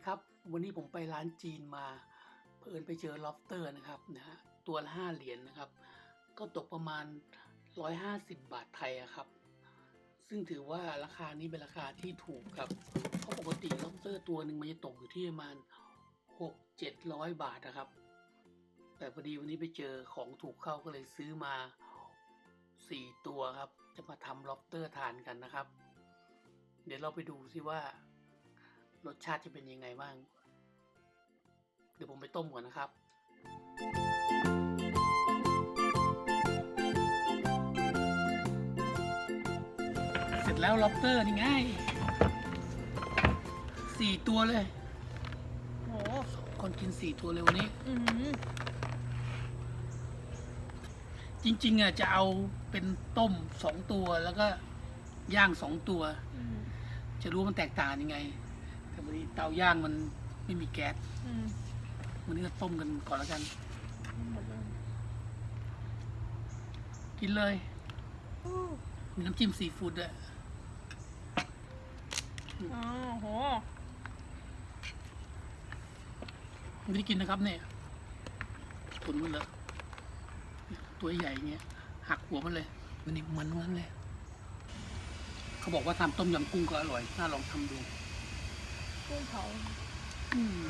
วัสดีครับ วันนี้ผมไปร้านจีนมาเพิ่นไปเจอ lobster นะครับนะฮะตัวละห้าเหรียญนะครับ ก็ตกประมาณ 150 บาทไทยอะครับ ซึ่งถือว่าราคานี้เป็นราคาที่ถูกครับ เพราะปกติ lobster ตัวหนึ่งมันจะตกอยู่ที่ประมาณ 6 700 บาทนะครับ แต่พอดีวันนี้ไปเจอของถูกเข้าก็เลยซื้อมา 4 ตัวครับ จะมาทำ lobster ทานกันนะครับ เดี๋ยวเราไปดูซิว่า รสชาติจะเป็นยังไงบ้าง เดี๋ยวผมไปต้มก่อนนะครับเสร็จแล้วล็อบสเตอร์นี่ไงสี่ตัวเลยโหคนกินสี่ตัวเลยวันนี้ อืมจริงๆอะจะเอาเป็นต้มสองตัวแล้วก็ย่างสองตัวอืมจะรู้มันแตกต่างยังไง แต่วันนี้เตาย่างมันไม่มีแก๊สอืมวันนี้ก็ต้มกันก่อนแล้วกัน หมดเลยกินเลยอู้มีน้ำจิ้มซีฟู้ดด้วยอ๋อโหไม่ได้กินนะครับเนี่ยตุนมันเลยตัวใหญ่อย่างเงี้ยหักหัวมันเลยมันนี่มันทั้งนั้นเลย เขาบอกว่าทำต้มยำกุ้งก็อร่อยน่าลองทำดู กุ้งเผาอืม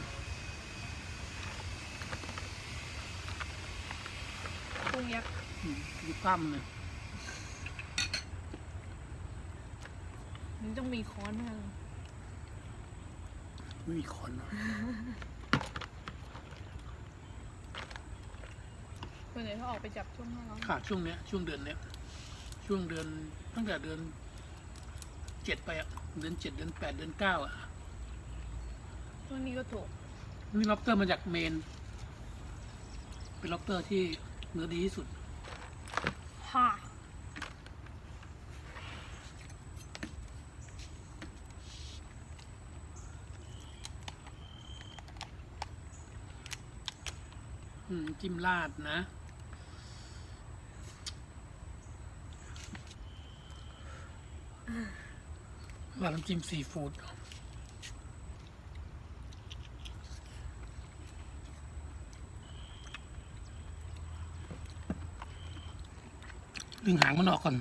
กุ้งยักษ์อืมดูกล้ามเลยมันต้องมีค้อนมากเลยไม่มีคนเนอะส่วนใหญ่เขาออกไปจับช่วงหน้าร้อนค่ะช่วงเนี้ย ช่วงเดือนเนี้ย ช่วงเดือนตั้งแต่เดือนเจ็ดไปอะเดือนเจ็ดเดือนแปดเดือนเก้าอะ ช่วงนี้ก็ถูกนี่ล็อบสเตอร์มาจากเมน เป็นล็อบสเตอร์ที่เนื้อดีที่สุดฮ่าอืมจิ้มราดนะ ราดน้ำจิ้มซีฟู้ด ดึงหางมันออกก่อน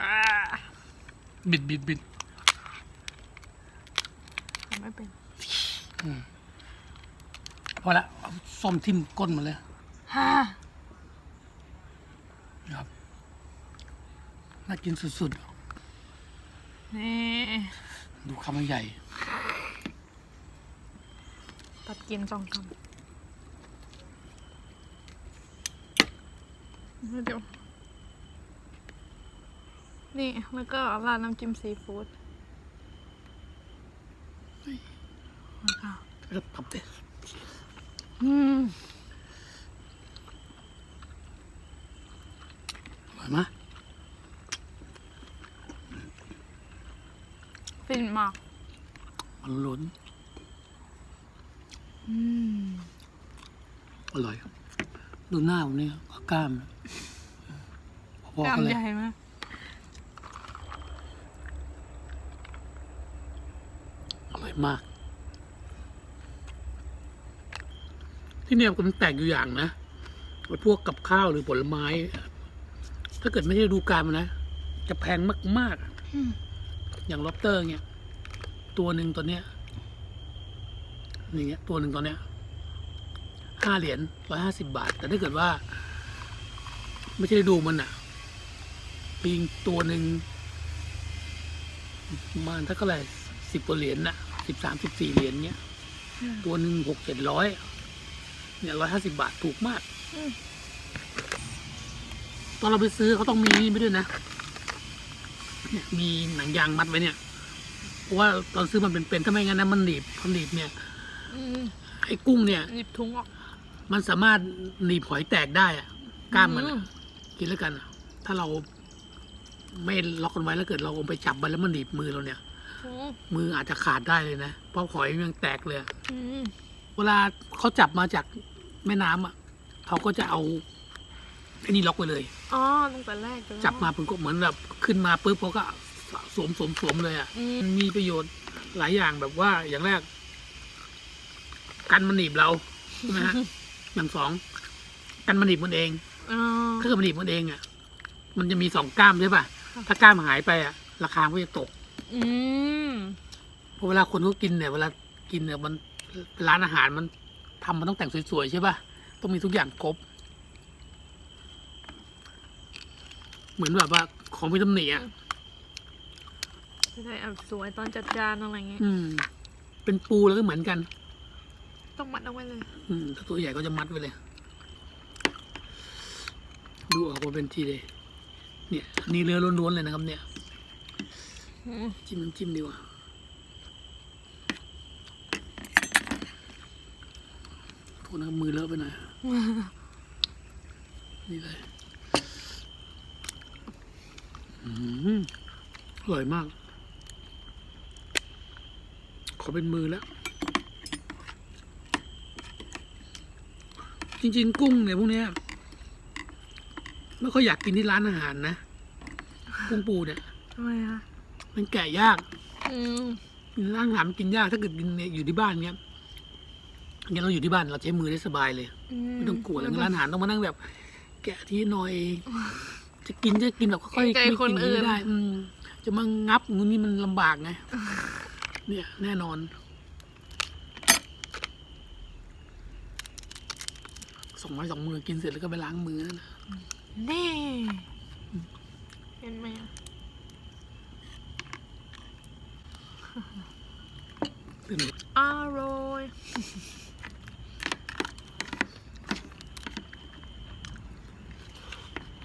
อ่าบิดบิดบิดทำไม่เป็นพอละเอาส้มทิ่มก้นมาเลยฮ่าครับน่ากินสุดนี่ๆดูคำมันใหญ่ ตัดกินสองคำเดี๋ยว นี่แล้วก็ราดน้ำจิ้มซีฟู้ดแล้วก็แล้วพับเด็อืมอร่อยไหมฟินมาก มันล้นอืมอร่อย ดูหน้าผมนี่กล้ามพอกล้ามกันเลยใหญ่มาก อร่อย มาก ที่เนี่ยมันแปลกอยู่อย่างนะไอ้พวกกับข้าวหรือผลไม้ ถ้าเกิดไม่ได้ดูการมันนะ จะแพงมากๆอะอืมอย่างล็อบสเตอร์เนี่ย ตัวหนึ่งตัวเนี้ยอย่างเงี้ย ตัวหนึ่งตัวเนี้ยห้าเหรียญร้อยห้าสิบาท แต่ถ้าเกิดว่า ไม่ใช่ดูมันอะปิงตัวหนึ่งประมาณถ้าเท่าไหร่สิบกว่าเหรียญน่ะ สิบสามสิบสี่เหรียญเนี้ย ตัวหนึ่งหกเจ็ดร้อยเนี่ยร้อยห้าสิบาทถูกมากอืมตอนเราไปซื้อเขาต้องมีนี่ไม่ด้วยนะเนี่ยมีหนังยางมัดไว้เนี่ยเพราะว่าตอนซื้อมันเป็นเป็นๆถ้าไม่งั้นนะมันหนีบพอหนีบเนี่ยอืมไอ้กุ้งเนี่ย หยิบถุงออก มันสามารถหนีบหอยแตกได้อะกล้ามมันอือะมกินแล้วกันอะถ้าเราไม่ล็อกกันไว้แล้วเกิดเราเอาไปจับมันแล้วมันหนีบมือเราเนี่ย อืมมืออาจจะขาดได้เลยนะเพราะหอยมันยังแตกเลยอะอืมเวลาเขาจับมาจากแม่น้ำอะเขาก็จะเอาไอ้นี่ล็อกไว้เลย อ๋อตั้งแต่แรกเลยจับมาเป็นก็เหมือนแบบขึ้นมาปุ๊บเขาก็สวมสวมสวมเลยอะ อืมมันมีประโยชน์หลายอย่างแบบว่าอย่างแรก กันมันหนีบเราใช่ไหมฮะ อย่างสองกันมันหนีบมันเอง อ๋อ ถ้าเกิดมันหนีบมันเองอะ มันจะมีสองกล้ามใช่ป่ะ ค่ะ ถ้ากล้ามหายไปอะ ราคาก็จะตก อืมเพราะเวลาคนเขากินเนี่ยเวลากินเนี่ยมันร้านอาหารมันทำมันต้องแต่งสวยๆใช่ป่ะต้องมีทุกอย่างครบ เหมือนแบบว่าของพิตำหนิอะจะได้แบบสวยตอนจัดจานอะไรเงี้ยอืม เป็นปูแล้วก็เหมือนกัน ต้องมัดเอาไว้เลย อืมถ้าตัวใหญ่ก็จะมัดไว้เลย ดูออกมาเป็นทีเลย เนี่ยอันนี้เรือล้วนๆเลยนะครับเนี่ยอืม จิ้มน้ำจิ้มดีกว่าโทษนะครับมือเลอะไปหน่อยนี่เลยอืมอร่อยมาก ขอเป็นมือแล้ว จริง ๆ กุ้งเนี่ยพวกเนี้ยไม่ค่อยอยากกินที่ร้านอาหารนะ กุ้งปูเนี่ยทำไมอะ มันแกะยากอืมกินร้านอาหารมันกินยากถ้าเกิดกินเนี่ยอยู่ที่บ้านเนี้ยอย่างเราอยู่ที่บ้านเราใช้มือได้สบายเลยไม่ต้องกลัวแล้วร้านอาหารต้องมานั่งแบบ แกะที่หน่อย จะกินจะกินแบบค่อยๆเกรงใจไม่คนกินอื่นไม่ได้ อืมจะมางับงูนี่มันลำบากไงเนี่ย แน่นอนสองไม้สองมือกินเสร็จแล้วก็ไปล้างมือนะแน่เห็นไหม อะเป็นอร่อย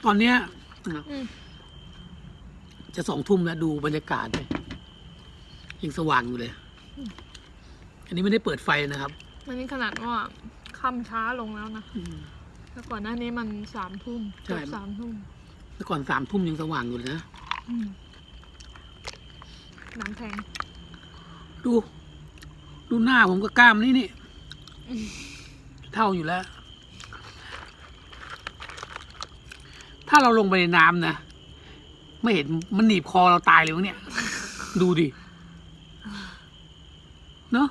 ตอนเนี้ยนะอืมจะสองทุ่มแล้วดูบรรยากาศเลยยังสว่างอยู่เลย อันนี้ไม่ได้เปิดไฟนะครับอันนี้ขนาดว่าค่ำช้าลงแล้วนะอืมแล้วก่อนหน้านี้มันสามทุ่มใช่เกือบสามทุ่มเมื่อก่อนสามทุ่มยังสว่างอยู่เลยนะอืมหนังแพงดู ดูหน้าผมกับกล้ามนี่นี่ เท่าอยู่แล้ว ถ้าเราลงไปในน้ำนะ ไม่เห็นมันหนีบคอเราตายเลยวะเนี่ย ดูดิ เนาะ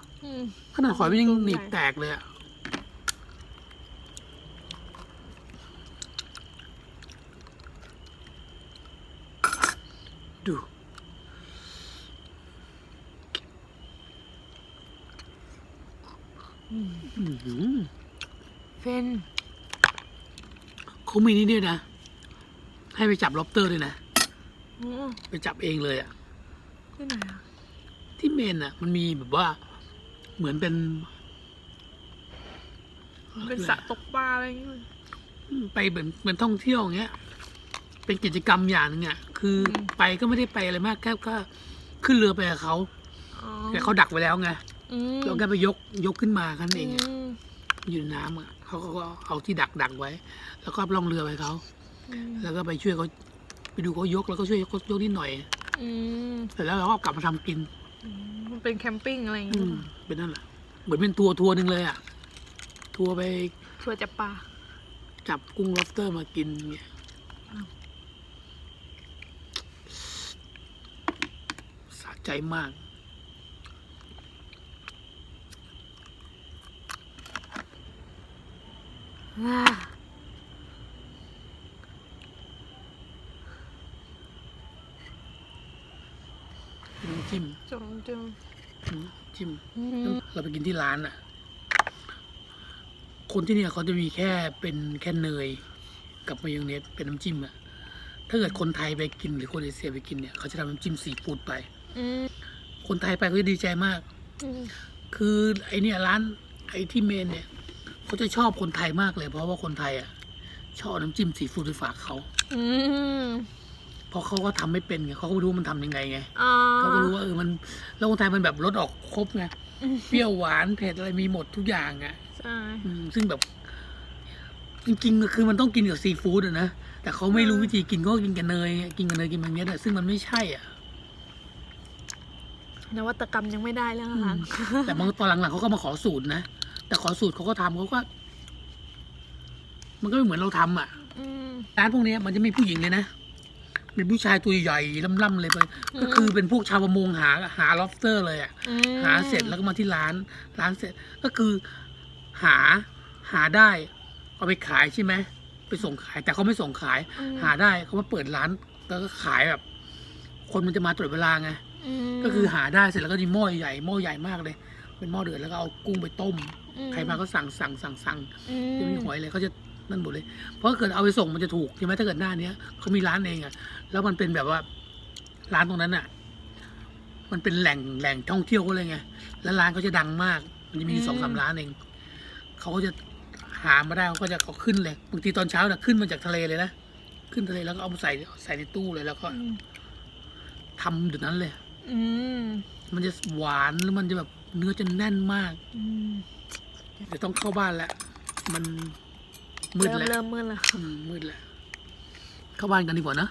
ขนาดหอยมันยังหญ่หนีบแตกเลยอะดู อื้อหือ เฟนเขามีนี่ด้วยนะ ให้ไปจับล็อบสเตอร์ด้วยนะโอ้ไปจับเองเลยอะที่ไหนอะที่เมนอะมันมีแบบว่า เหมือนเป็นเป็นสระตกปลาอะไรอย่างเงี้ยไปเหมือนเหมือนท่องเที่ยวอย่างเงี้ย เป็นกิจกรรมอย่างหนึงอะคืออมไปก็ไม่ได้ไปอะไรมากแค่ก็ขึ้นเรือไปกับเขาอ๋อแต่เขาดักไว้แล้วไงอืม เราแค่ไปยกยกขึ้นมาแค่นั้นเองอะมอยู่ในน้ำอะเขาก็เอาที่ดักดักไว้ แล้วก็ล่องเรือไปเขาอืมแล้วก็ไปช่วยเขาไปดูเขายกแล้วก็ช่วยเขายกนิดหน่อยอืมเสร็จแล้วเราก็กลับมาทำกินอืมมันเป็นแคมปิ้งอะไรอย่างอืเงี้ยมเป็นนั่นแหละเหมือนเป็นทัวร์ทัวร์หนึ่งเลยอะทัวร์ไปทัวร์จับปลาจับกุ้งล็อบสเตอร์มากินเงี้ยอ้าวสะใจมาก อ่า น้ำ จิ้มจงจงน้ำจิ้มอืมเราไปกินที่ร้านอะ คนที่เนี่ยเขาจะมีแค่เป็นแค่เนย กับมายองเนสเป็นน้ำจิ้มอะ ถ้าเกิดคนไทยไปกินหรือคนเอเชียไปกินเนี่ยเขาจะทำน้ำจิ้มซีฟู้ดไปอืมคนไทยไปก็จะดีใจมากอืมคือไอเนี่ยร้านไอที่เมนเนี่ย เขาจะชอบคนไทยมากเลย เพราะว่าคนไทยอะ ชอบน้ำจิ้มซีฟู้ดไปฝากเขาอืมเพราะเขาก็ทำไม่เป็นไงเขาก็ไม่รู้ว่ามันทำยังไงไงอ๋อ เขาก็รู้ว่าเออมันแล้วคนไทยมันแบบรสออกครบไงอืม เปรี้ยวหวานเผ็ดอะไรมีหมดทุกอย่างอะ ใช่ อืมซึ่งแบบ จริงๆก็คือมันต้องกินกับซีฟู้ดอะนะ แต่เขาไม่รู้วิธีกินเขาก็กินกับเนย กินกับเนยกินมันเนี้ยแต่ซึ่งมันไม่ใช่อะนวัตกรรมยังไม่ได้เรื่องอาหารแต่บางตอนหลังๆเขาก็มาขอสูตรนะ แต่ขอสูตรเขาก็ทำเขาก็ มันก็ไม่เหมือนเราทำอะอืมร้านพวกเนี้ยมันจะมีผู้หญิงเลยนะเป็นผู้ชายตัวใหญ่ล่ำๆเลยไปก็คือเป็นพวกชาวประมงหาหา lobster เลยอะ อืมหาเสร็จแล้วก็มาที่ร้าน ร้านเสร็จก็คือหาหาได้เอาไปขายใช่ไหมไปส่งขาย แต่เขาไม่ส่งขาย อืมหาได้เขามาเปิดร้านแล้วก็ขายแบบ คนมันจะมาตรวจเวลาไงมก็คือหาได้เสร็จแล้วก็มีหม้อใหญ่หม้อใหญ่มากเลย เป็นหม้อเดือดแล้วก็เอากุ้งไปต้มอื ใครมาก็สั่งสั่งสั่งสั่งอืจะมีหอยเลยเขาจะนั่นหมดเลย เพราะถ้าเกิดเอาไปส่งมันจะถูกใช่ไหมถ้าเกิดหน้าเนี้ยเขามีร้านเองอะแล้วมันเป็นแบบว่าร้านตรงนั้นอะมันเป็นแหล่งแหล่งท่องเที่ยวเขาเลยไงแล้วร้านเขาจะดังมาก มันจะมีสองสามร้านเองเขาก็จะหามาได้เขาก็จะเขาขึ้นเลยบางทีตอนเช้าน่ะขึ้นมาจากทะเลเลยนะขึ้นทะเลแล้วก็เอามาใส่ใส่ในตู้เลยแล้วก็อืมทำเดี๋ยวนั้นเลยอืมมันจะหวานแล้วมันจะแบบเนื้อจะแน่นมาก อืม เดี๋ยวต้องเข้าบ้านแล้ว มันมืดเริ่มแล้วเริ่มมืดแล้ว อืมมืดแล้ว เข้าบ้านกันดีกว่านะ